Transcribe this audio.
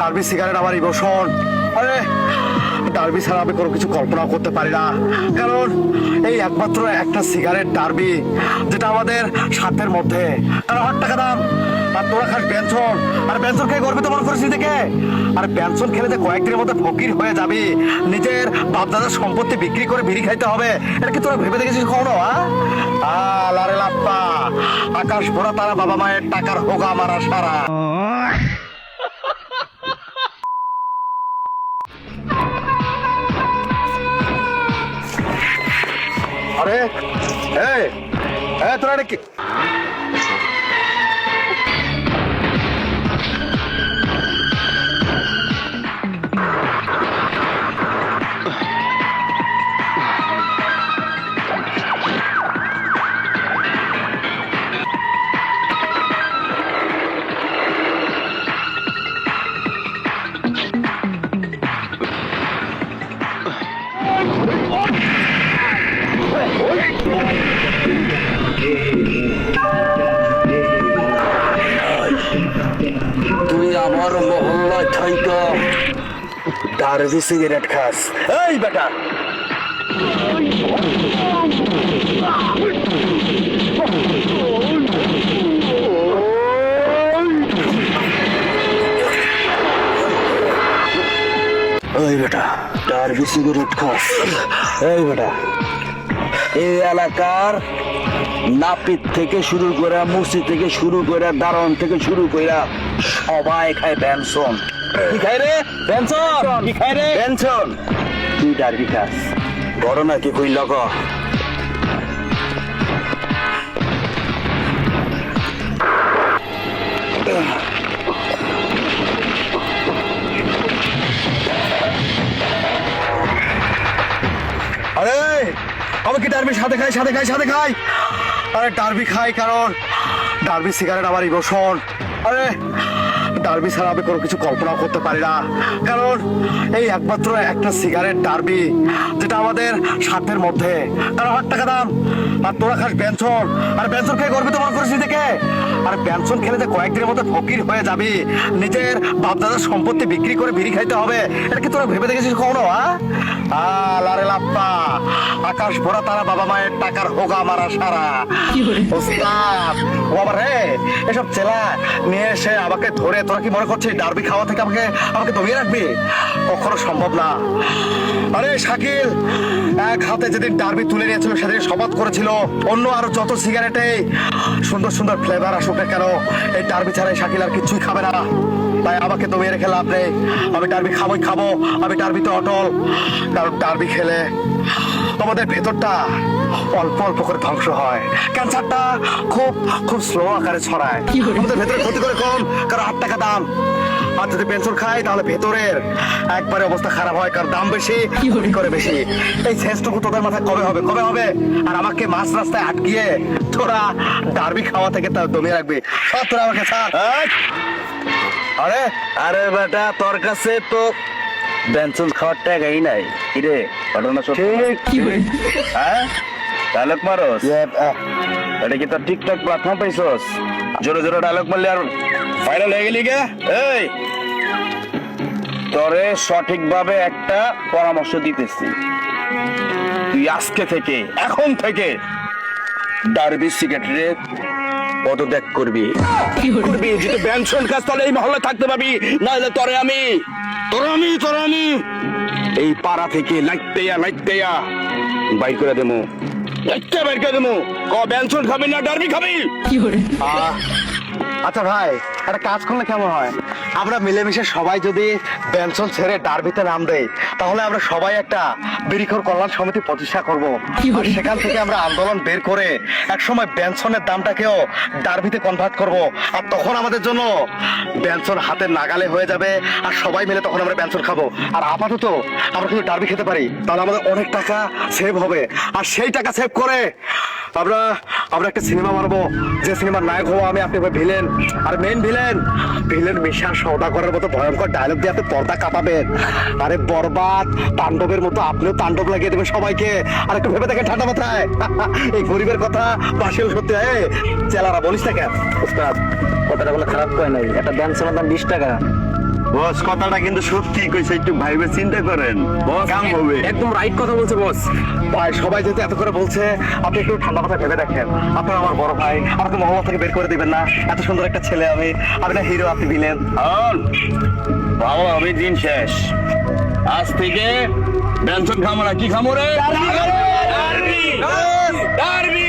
Derby cigarette আমার emotion আরে, Derby ছাড়া আমি কোনো কিছু কল্পনা করতে পারি না। কারণ এই একমাত্র একটা সিগারেট ডার্বি, যেটা আমাদের সাধ্যের মধ্যে। কারণ হাট টাকা দাম, আর তোরা খাস ব্যঞ্জন। আর ব্যঞ্জন খেয়ে গর্বিত মনে করিস নিজেকে। আর ব্যঞ্জন খেলে যে কয়েকদিনের মধ্যে ফকির হয়ে যাবি। নিজের বাপদাদার সম্পত্তি বিক্রি করে বিড়ি খাইতে হবে, এটা কি তোরা ভেবে দেখেছিস কখনো? আলারে লাপ্পা, আকাশ ভরা তারা বাবা মায়ের টাকার হোগা মারা সারা। আরে এই এই তোরা তুই আমার মহল্লা থাইকা। ডারবি সিগারেট খাস। এই বেটা। ওই বেটা সিগারেট খাস। এই বেটা। এই এলাকার নাপিত থেকে শুরু করে মুসি থেকে শুরু করে দারণ থেকে শুরু করে সবাই খায় ব্যানসন কি খাই রে? ব্যানসন কি খাই রে? ব্যানসন তুই ডারবি খাস। ঘটনা কি কই ক? আমি কি ডারবি, সাথে খাই সাথে খাই সাথে খাই। আরে ডারবি খাই কারণ ডার্বি সিগারেট আমার ইমোশন আরে, ডারবি ছাড়া আমি কোনো কিছু কল্পনা করতে পারি না। কারণ এই একমাত্র একটা সিগারেট ডারবি যেটা আমাদের সাধ্যের মধ্যে। কারণ হাট টাকা দাম। আর তোরা খাস ব্যঞ্জন আর ব্যঞ্জন খেয়ে গর্বিত মনে করিস নিজেকে আর ব্যঞ্জন খেলে যে কয়েকদিনের মধ্যে ফকির হয়ে যাবি। নিজের বাপদাদার সম্পত্তি বিক্রি করে বিড়ি খাইতে হবে। এটা কি তোরা ভেবে দেখেছিস কখনো হ্যাঁ আলারে লাপ্পা আকাশ ভরা তারা বাবা মায়ের টাকার হোগা মারা সারা। আবার রে এসব চেলা। নিয়ে এসে আমাকে ধরে তোরা কি মনে করছিস ডারবি খাওয়া থেকে আমাকে আমাকে দমিয়ে রাখবি? কখনো সম্ভব না। আরে শাকিল, এক হাতে যেদিন ডারবি তুলে নিয়েছিল, সেদিন শপথ করেছিল। অন্য আরও যত সিগারেটে সুন্দর সুন্দর ফ্লেভার আসুক না কেন, এই ডারবি ছাড়াই শাকিল আর কিছুই খাবে না। তাই আমাকে তো মেরে খেলে আপনি আমি ডারবি খাবোই খাব, আমি ডারবিতে অটল। কারণ ডারবি খেলে তোমাদের ভেতরটা অল্প অল্প করে ধ্বংস হয়। ক্যান্সারটা খুব খুব স্লো আকারে ছড়ায়। আমাদের ভেতরে ক্ষতি করে কম কারণ আট টাকা দাম। আর যদি পেনশন খাই তাহলে ভেতরের একবারে অবস্থা খারাপ হয় কারণ দাম বেশি ক্ষতি করে বেশি। এই শেষটুকু তোদের মাথায় কবে হবে? কবে হবে? আর আমাকে মাঝ রাস্তায় আটকিয়ে তোরা ডারবি খাওয়া থেকে তা দমিয়ে রাখবি। সব তোরা আমাকে ছাড়! আরে আরে বেটা তোর কাছে তো বেনসন খাওয়ার টাকাই নাই। কিরে ঘটনা সত্যি? হ্যাঁ? ডায়লগ মারোস? এটা কি তোর টিকটক প্ল্যাটফর্ম পাইছস? জোরে জোরে ডায়লগ মারলে আর ভাইরাল হয়ে গেলি গে? এই! তোরে সঠিকভাবে একটা পরামর্শ দিতেছি। তুই আজকে থেকে এখন থেকে ডারবি সিগারেটের পদত্যাগ করবি। করবি যদি ব্যঞ্জন কাজ তাহলে এই মহল্লা থাকতে পাবি নাহলে তরে আমি তোর আমি তোর আমি এই পাড়া থেকে লাইতেয়া লাইতেয়া বাইর করে দেবো। লাইতে বাইর করে দেবো। ক ব্যঞ্জন খাবি না ডারবি খাবি? কি আহ, আচ্ছা ভাই একটা কাজ করলে কেমন হয়? আমরা মিলেমিশে সবাই যদি বেনসন ছেড়ে ডারবিতে নাম দেই তাহলে আমরা সবাই একটা বিরিখর কল্যাণ সমিতি প্রতিষ্ঠা করব। আর সেখান থেকে আমরা আন্দোলন বের করে এক সময় বেনসনের দামটাকেও ডারবিতে কনভার্ট করব। আর তখন আমাদের জন্য বেনসন হাতের নাগালে হয়ে যাবে আর সবাই মিলে তখন আমরা বেনসন খাব। আর আপাতত আমরা কিন্তু ডারবি খেতে পারি তাহলে আমাদের অনেক টাকা সেভ হবে। আর সেই টাকা সেভ করে আমরা আমরা একটা সিনেমা বানাবো। যে সিনেমার নায়ক হব আমি, আপনি ভিলেন আর মেন ভিলেন ভিলেন মিশার সৌদা করার মতো ভয়ঙ্কর ডায়লগ দিয়ে আপনি পর্দা কাঁপাবেন। আরে বরবাদ, তাণ্ডবের মতো আপনিও তাণ্ডব লাগিয়ে দেবেন সবাইকে। আর একটু ভেবে দেখেন ঠান্ডা মাথায়। এই গরিবের কথা বাসেও সত্যি চেলারা বলিস না কেন? কথাটা বলে খারাপ কয় নাই। একটা বেনসনের দাম বিশ টাকা। বস কথাটা কিন্তু সত্যি কইছে একটু ভাইবে চিন্তা করেন। কাম হবে। একদম রাইট কথা বলছে বস। ভাই সবাই যেহেতু এত করে বলছে আপনি একটু ঠান্ডা মাথায় ভেবে দেখেন। আপনার আমার বড় ভাই আমাকে মহল্লা থেকে বের করে দিবেন না। এত সুন্দর একটা ছেলে আমি। আপনি না হিরো আপনি ভিলেন ভালো হবে দিন শেষ। আজ থেকে ব্যঞ্জন খামো না কি খামো রে? Derby derby